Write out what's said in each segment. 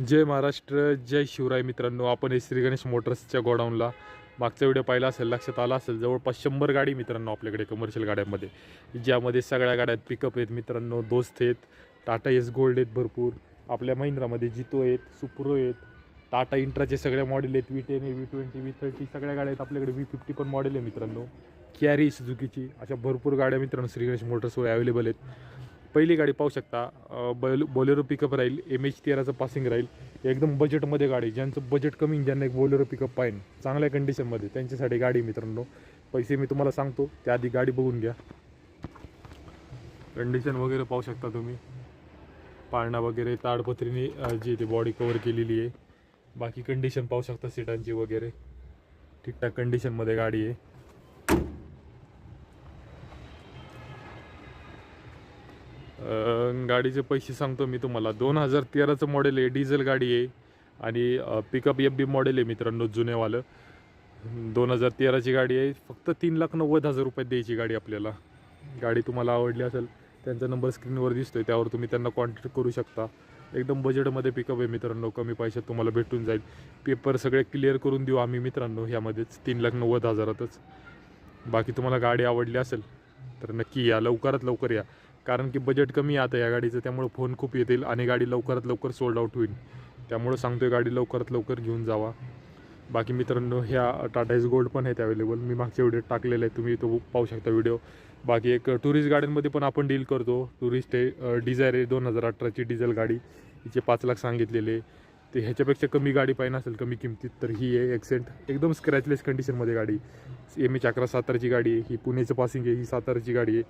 जय महाराष्ट्र जय शिवराय मित्रांनो. आपण हे श्री गणेश मोटर्सच्या गोडाऊनला मागचा व्हिडिओ पाहिला असेल लक्षात आला असेल जवळपास शंभर गाडी मित्रांनो आपल्याकडे कमर्शियल गाड्यांमध्ये. ज्यामध्ये सगळ्या गाड्या आहेत पिकअप आहेत मित्रांनो दोस्त आहेत टाटा एस गोल्ड आहेत भरपूर. आपल्या महिंद्रामध्ये जितो आहेत सुप्रो आहेत टाटा इंट्राचे सगळ्या मॉडेल आहेत V ten V twenty V thirty सगळ्या गाड्या आहेत आपल्याकडे व्ही फिफ्टी पण मॉडेल आहे मित्रांनो. कॅरी सुझुकीची अशा भरपूर गाड्या मित्रांनो श्री गणेश मोटर्सवर अवेलेबल आहेत. पहिली गाडी पाहू शकता. बल बोलेरो पिकअप राहील एम एच तेराचं पासिंग राहील. एकदम बजेटमध्ये गाडी ज्यांचं बजेट कमी ज्यांना एक बोलेरो पिकअप पाहिजे. चांगल्या कंडिशनमध्ये त्यांच्यासाठी गाडी मित्रांनो. पैसे मी तुम्हाला सांगतो त्याआधी गाडी बघून घ्या. कंडिशन वगैरे पाहू शकता तुम्ही. पाळणा वगैरे ताडपत्रीने जी ती बॉडी कवर केलेली आहे. बाकी कंडिशन पाहू शकता सीटांची वगैरे. ठीकठाक कंडिशनमध्ये गाडी आहे. गाडीचे पैसे सांगतो मी तुम्हाला. दोन हजार तेराचं मॉडेल आहे डिझेल गाडी आहे आणि पिकअप एफ बी मॉडेल आहे मित्रांनो जुनेवालं. दोन हजार तेराची गाडी आहे फक्त तीन लाख नव्वद हजार रुपयात द्यायची गाडी आपल्याला. गाडी तुम्हाला आवडली असेल त्यांचा नंबर स्क्रीनवर दिसतोय त्यावर तुम्ही त्यांना कॉन्टॅक्ट करू शकता. एकदम बजेटमध्ये पिकअप आहे मित्रांनो कमी पैशात तुम्हाला भेटून जाईल. पेपर सगळे क्लिअर करून देऊ आम्ही मित्रांनो ह्यामध्येच तीन लाख नव्वद हजारातच. बाकी तुम्हाला गाडी आवडली असेल तर नक्की या लवकरात लवकर या. कारण की बजेट कमी आहे आता या गाडीचं त्यामुळं फोन खूप येतील आणि गाडी लवकरात लवकर सोल्ड आउट होईल. त्यामुळं सांगतोय गाडी लवकरात लवकर घेऊन जावा. बाकी मित्रांनो ह्या टाटा एस गोल्ड पण आहेत अवेलेबल मी मागच्या व्हिडिओ टाकलेले आहे तुम्ही तो पाहू शकता व्हिडिओ बाकी एक टुरिस्ट गाड्यांमध्ये पण आपण डील करतो. टुरिस्ट आहे डिझायर आहे दोन हजार अठराची डिझेल गाडी. हिचे पाच लाख सांगितलेले. ते ह्याच्यापेक्षा कमी गाडी पाहिजे असेल कमी किमतीत तर ही आहे एक्सेंट एकदम स्क्रॅचलेस कंडिशनमध्ये गाडी. एम एच अकरा साताराची गाडी आहे ही पुणेचं पासिंग आहे ही साताराची गाडी आहे.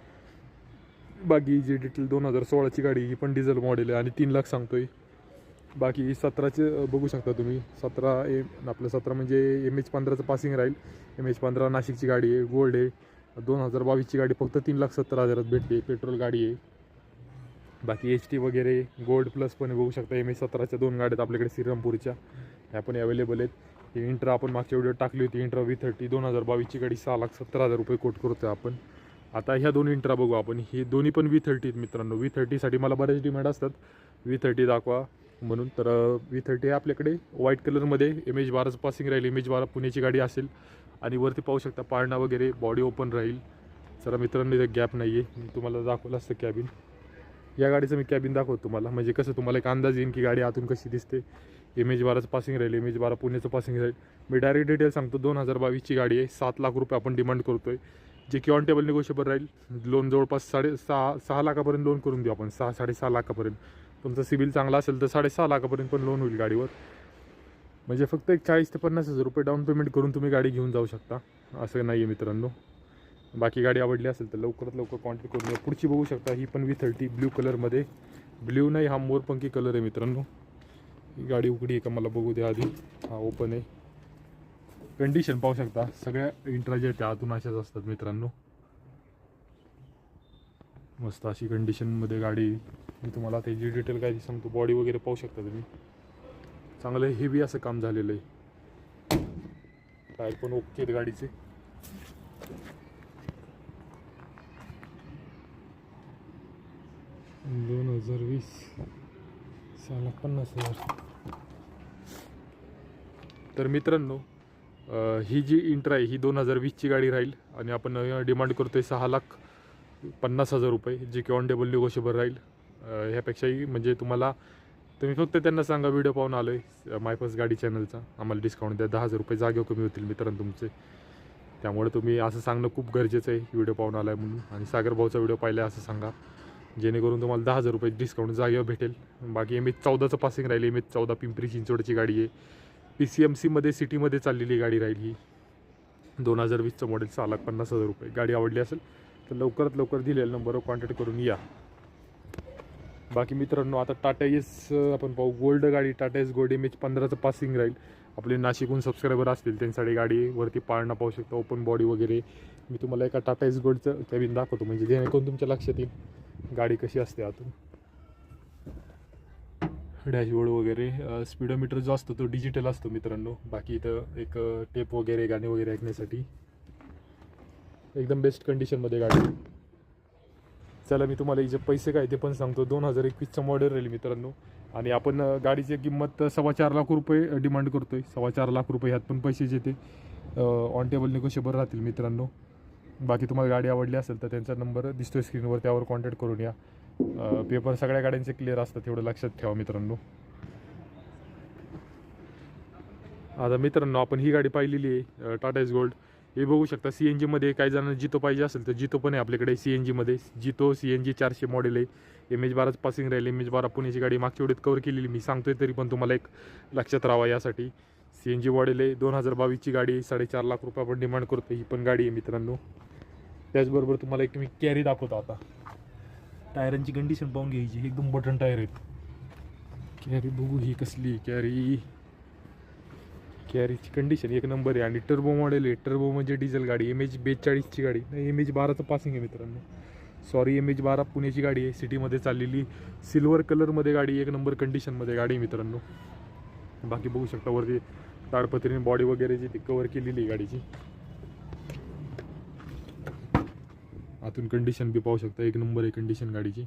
बाकी जी डिटेल दोन हजार सोळाची गाडी ही पण डिझेल मॉडेल आहे आणि तीन लाख सांगतोय. बाकी सतराचे बघू शकता तुम्ही. सतरा एम आपलं सतरा म्हणजे एम एच पंधराचं पासिंग राहील. एम एच पंधरा नाशिकची गाडी आहे गोल्ड आहे. दोन हजार बावीसची गाडी फक्त तीन लाख सत्तर हजारात भेटते पेट्रोल गाडी आहे. बाकी एच टी वगैरे गोल्ड प्लस पण बघू शकता एम एच सतराच्या दोन गाड्या आहेत आपल्याकडे श्रीरामपूरच्या. ह्या पण अवेलेबल आहेत. इंट्रा आपण मागच्या व्हिडिओ टाकली होती इंट्रा व्ही थर्टी दोन हजार बावीसची गाडी सहा लाख सत्तर हजार रुपये कोट करतो आपण. आता ह्या दोन इंट्रा बघू आपण. ही दोन्ही पण वी थर्टी आहेत मित्रांनो. वी थर्टीसाठी मला बऱ्याच डिमांड असतात. वी थर्टी दाखवा म्हणून. तर वी थर्टी आहे आपल्याकडे. व्हाईट कलरमध्ये एम एच बाराचं पासिंग राहील. एम एच बारा पुण्याची गाडी असेल. आणि वरती पाहू शकता पाळणा वगैरे. बॉडी ओपन राहील. जरा मित्रांनो इथे गॅप नाही आहे मी तुम्हाला दाखवलं असतं कॅबिन या गाडीचं मी कॅबिन दाखवतो तुम्हाला. म्हणजे कसं तुम्हाला एक अंदाज येईन की गाडी आतून कशी दिसते. एम एच बाराचं पासिंग राहील. एम एच बारा पुण्याचं पासिंग राहील. मी डायरेक्ट डिटेल सांगतो. दोन हजार बावीसची गाडी आहे. सात लाख रुपये आपण डिमांड करतो आहे जे की ऑन टेबल निगोशिएबल राहील लोन जवळपास साडे सहा सहा लाखापर्यंत लोन करून देऊ आपण सहा साडेसहा लाखापर्यंत. तुमचं सिबिल चांगला असेल तर साडेसहा लाखापर्यंत पण लोन होईल गाडीवर. म्हणजे फक्त एक चाळीस ते पन्नास हजार रुपये डाऊन पेमेंट करून तुम्ही गाडी घेऊन जाऊ शकता. असं नाही आहे मित्रांनो. बाकी गाडी आवडली असेल तर लवकरात लवकर कॉन्टॅक्ट करून घ्या पुढची बघू शकता ही पण वी थर्टी ब्ल्यू कलरमध्ये ब्ल्यू नाही हा मोरपंखी कलर आहे मित्रांनो. ही गाडी उघडी आहे का मला बघू द्या आधी. हा ओपन आहे. कंडिशन पाहू शकता. सगळ्या इंट्रा ज्या आहेत त्या आतून अशाच असतात मित्रांनो. मस्त अशी कंडिशनमध्ये गाडी. मी तुम्हाला त्याची डिटेल काय सांगतो बॉडी वगैरे पाहू शकता तुम्ही. चांगलं हेवी असं काम झालेलं आहे. टायर पण ओके आहेत गाडीचे. दोन हजार वीस. सहा लाख पन्नास हजार. तर मित्रांनो ही जी इंट्रा आहे ही दोन हजार वीसची गाडी राहील आणि आपण डिमांड करतो आहे सहा लाख पन्नास हजार रुपये जे की ऑन टेबल निगोशिएबल राहील ह्यापेक्षाही म्हणजे तुम्हाला तुम्ही फक्त त्यांना सांगा व्हिडिओ पाहून आलो आहे मायफस गाडी चॅनलचा आम्हाला डिस्काउंट द्या दहा हजार रुपये जागेवर कमी होतील मित्रांनो तुमचे. त्यामुळे तुम्ही असं सांगणं खूप गरजेचं आहे व्हिडिओ पाहून आला आहे म्हणून. आणि सागर भाऊचा व्हिडिओ पाहिला असं सांगा. जेणेकरून तुम्हाला दहा हजार रुपये डिस्काउंट जागेवर भेटेल. बाकी एम एच चौदाचं पासिंग राहील एम एच चौदा पिंपरी चिंचवडची गाडी आहे. पी सी एम सीमध्ये सिटीमध्ये चाललेली गाडी राहील ही. दोन हजार वीसचं मॉडेल सहा लाख पन्नास हजार रुपये. गाडी आवडली असेल तर लवकरात लवकर दिलेल्या नंबरवर कॉन्टॅक्ट करून या. बाकी मित्रांनो आता टाटा एस आपण पाहू. गोल्ड गाडी Tata S gold M H पंधराचं passing राहील. आपले नाशिकहून सबस्क्रायबर असतील त्यांच्यासाठी गाडीवरती पाळणा पाहू शकता. ओपन बॉडी वगैरे. मी तुम्हाला एका टाटा एस गोल्डचं कॅबिन दाखवतो. म्हणजे जेणेकरून तुमच्या लक्षात येईल गाडी कशी असते आतून. डॅशबोर्ड वगैरे स्पीडोमीटर जो असतो तो डिजिटल असतो मित्रांनो. बाकी इथं एक टेप वगैरे गाणे वगैरे ऐकण्यासाठी. एकदम बेस्ट कंडिशनमध्ये गाडी. चला मी तुम्हाला हिचे पैसे काय ते पण सांगतो. दोन हजार एकवीसचं मॉडेल राहील मित्रांनो. आणि आपण गाडीची किंमत सव्वा चार लाख रुपये डिमांड करतो आहे सव्वा चार लाख रुपये ह्यात पण पैसे जे ते ऑन टेबल निगोशिएबल राहतील मित्रांनो. बाकी तुम्हाला गाडी आवडली असेल तर त्यांचा नंबर दिसतोय स्क्रीनवर त्यावर कॉन्टॅक्ट करून या. पेपर सगळ्या गाड्यांचे क्लिअर असतात तेवढं लक्षात ठेवा मित्रांनो. आता मित्रांनो आपण ही गाडी पाहिलेली आहे टाटा एस गोल्ड हे बघू शकता सी एन जीमध्ये काही जणांना जितो पाहिजे असेल तर जितो पण आहे आपल्याकडे सी एन जीमध्ये जितो सी एन जी चारशे मॉडेल आहे. एम एच बाराच पासिंग राहील एम एच बारा पुण्याची गाडी मागच्या वेळेत कवर केलेली. मी सांगतोय तरी पण तुम्हाला एक लक्षात राहावा यासाठी. सी एन जी मॉडेल आहे दोन हजार बावीसची गाडी साडेचार लाख रुपये आपण डिमांड करतो ही पण गाडी आहे मित्रांनो. त्याचबरोबर तुम्हाला एक मी कॅरी दाखवतो आता. टायरांची कंडिशन पाहून घ्यायची. एकदम बटन टायर आहेत. कॅरी बघू ही कसली कॅरी कॅरीची कंडिशन एक नंबर आहे. आणि टर्बो मॉडेल आहे. टर्बो म्हणजे डिझेल गाडी. एम एच बेचाळीसची गाडी. नाही एम एच बाराचं पासिंग आहे मित्रांनो. सॉरी एम एच बारा पुण्याची गाडी आहे. सिटीमध्ये चाललेली सिल्वर कलरमध्ये गाडी एक नंबर कंडिशनमध्ये गाडी आहे मित्रांनो. बाकी बघू शकता वरती ताडपत्रीने बॉडी वगैरे जी ती कवर केलेली आहे गाडीची. आतून कंडिशन बी पाहू शकता. एक नंबर आहे कंडिशन गाडीची.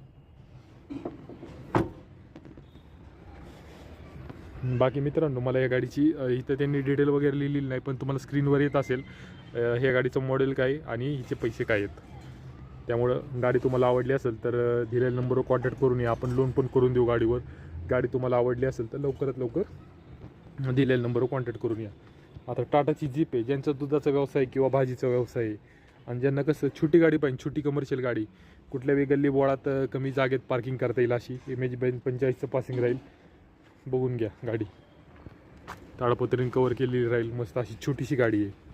बाकी मित्रांनो मला या गाडीची इथं त्यांनी डिटेल वगैरे लिहिलेली नाही पण तुम्हाला स्क्रीनवर येत असेल. ह्या गाडीचं मॉडेल काय आणि हिचे पैसे काय आहेत. त्यामुळं गाडी तुम्हाला आवडली असेल तर दिलेल्या नंबरवर कॉन्टॅक्ट करून या. आपण लोन पण करून देऊ गाडीवर. गाडी तुम्हाला आवडली असेल तर लवकरात लवकर दिलेल्या नंबरवर कॉन्टॅक्ट करून या. आता टाटाची जीप आहे. ज्यांचा दुधाचा व्यवसाय किंवा भाजीचा व्यवसाय आहे आणि ज्यांना कसं छोटी गाडी पाहिजे छोटी कमर्शियल गाडी. कुठल्याही गल्ली बोळात कमी जागेत पार्किंग करता येईल अशी. इमेज एच बेन पंचेचाळीसचं पासिंग राहील. बघून घ्या गाडी. ताडपत्रीने कवर केलेली राहील. मस्त अशी छोटीशी गाडी आहे.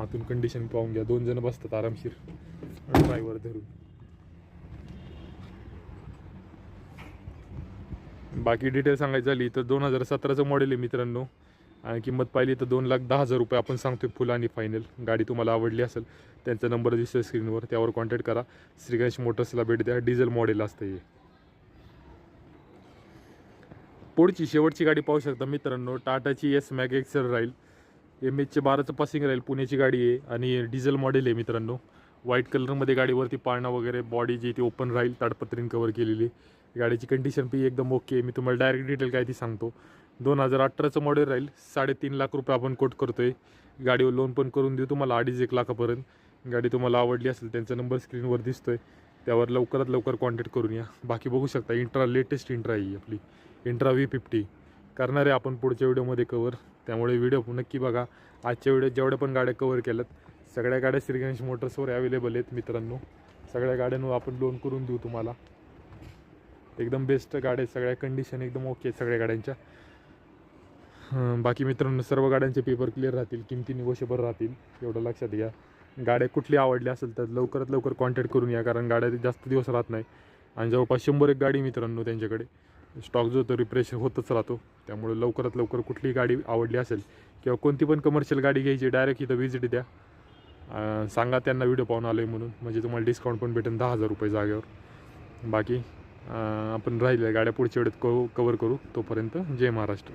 आतून कंडिशन पाहून घ्या. दोन जण बसतात आरामशीर. ड्रायव्हर धरून. बाकी डिटेल सांगायची झाली तर दोन हजार सतराचं मॉडेल आहे मित्रांनो. आणि किंमत पाहिली तर दोन लाख दहा हजार रुपये आपण सांगतोय फुल आणि फायनल गाडी तुम्हाला आवडली असेल त्यांचा नंबर दिसतोय स्क्रीनवर त्यावर कॉन्टॅक्ट करा. श्रीगणेश मोटर्सला भेट द्या. डिझेल मॉडेल असतं हे. पुढची शेवटची गाडी पाहू शकता मित्रांनो. टाटाची एस मॅग एक्सेल राहील. एम एचचे बाराचं पासिंग राहील. पुण्याची गाडी आहे आणि डिझेल मॉडेल आहे मित्रांनो. व्हाईट कलरमध्ये गाडीवरती पाळणा वगैरे बॉडी जी ती ओपन राहील. ताडपत्रीन कवर केलेली. गाडीची कंडिशन पी एकदम ओके मी तुम्हाला डायरेक्ट डिटेल काय ती सांगतो. दोन हजार अठराचं मॉडेल राहील. साडेतीन लाख रुपये आपण कोट करतोय. गाडीवर लोन पण करून देऊ तुम्हाला अडीच एक लाखापर्यंत. गाडी तुम्हाला आवडली असेल त्यांचा नंबर स्क्रीनवर दिसतोय. त्यावर लवकरात लवकर कॉन्टॅक्ट करून या. बाकी बघू शकता इंट्रा लेटेस्ट इंट्रा आहे ही आपली. इंट्रा व्ही फिफ्टी करणार आहे आपण पुढच्या व्हिडिओमध्ये कवर त्यामुळे व्हिडिओ नक्की बघा. आजच्या व्हिडिओ जेवढ्या पण गाड्या कवर केल्यात सगळ्या गाड्या श्रीगणेश मोटर्सवर अवेलेबल आहेत मित्रांनो. सगळ्या गाड्यांवर आपण लोन करून देऊ तुम्हाला. एकदम बेस्ट गाड्या सगळ्या कंडिशन एकदम ओके आहेत सगळ्या गाड्यांच्या. बाकी मित्रांनो सर्व गाड्यांचे पेपर क्लिअर राहतील किमती निगोशिएबल राहतील एवढं लक्षात घ्या. गाड्या कुठली आवडली असेल तर लवकरात लवकर कॉन्टॅक्ट करून या कारण गाड्या जास्त दिवस राहत नाही. आणि जवळपास शंभर एक गाडी मित्रांनो त्यांच्याकडे. स्टॉक जो तो रिफ्रेश होतच राहतो. त्यामुळे लवकरात लवकर कुठली गाडी आवडली असेल किंवा कोणती पण कमर्शियल गाडी घ्यायची डायरेक्ट इथं व्हिजिट द्या. सांगा त्यांना व्हिडिओ पाहून आलो आहे म्हणून. म्हणजे तुम्हाला डिस्काउंट पण भेटेल दहा हजार रुपये जागेवर. बाकी आपण राहिल्या गाड्या पुढच्या वेळेत कव कवर करू तोपर्यंत जय महाराष्ट्र.